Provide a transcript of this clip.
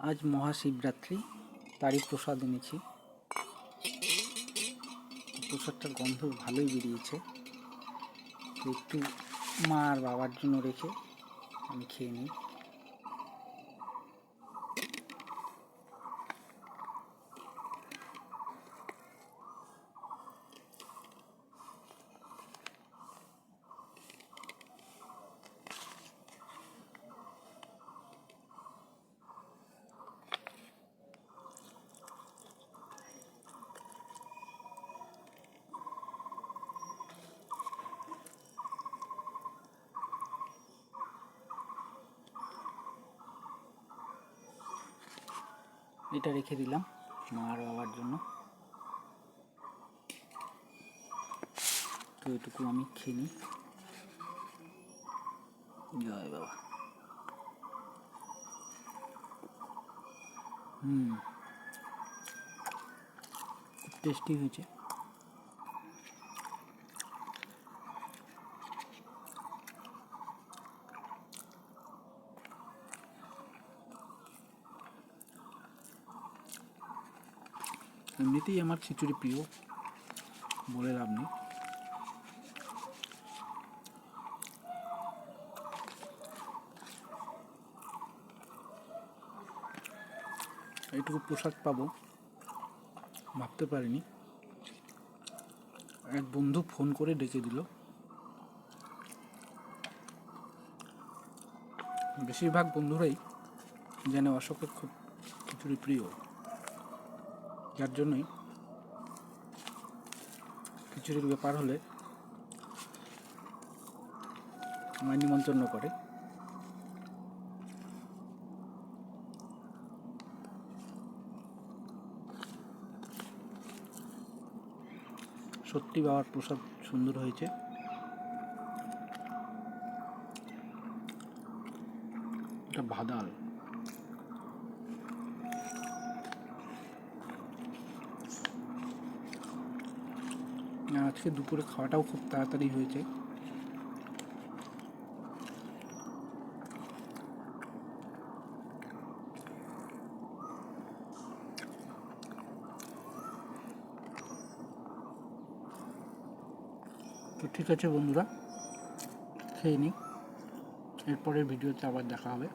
আজ মহাশিবরাত্রি, তারই প্রসাদ এনেছি। প্রসাদটার গন্ধ ভালোই বেরিয়েছে। একটু মা আর বাবার জন্য রেখে আমি খেয়ে নিই। এটা রেখে দিলাম মা আর বাবার জন্য। তো এটুকু আমি খেয়ে নিই। জয় বাবা। হুম। টেস্টি হয়েছে। এমনিতেই আমার খিচুড়ি প্রিয়, বলে লাভ নেই। এইটুকু পোশাক পাবো, ভাবতে পারিনি। এক বন্ধু ফোন করে ডেকে দিল। বেশিরভাগ বন্ধুরাই জানে অশোকের খুব খিচুড়ি প্রিয়। যার জন্যই খিচুড়ির ব্যাপার হলে আমায় নিমন্ত্রণ করে। সত্যি বাবার প্রসাদ সুন্দর হয়েছে। এটা ভাদাল আজকে দুপুরে খাওয়াটাও খুব তাড়াতাড়ি হয়েছে। তো ঠিক আছে বন্ধুরা, খেয়ে নিই। এরপরের ভিডিওতে আবার দেখা হবে।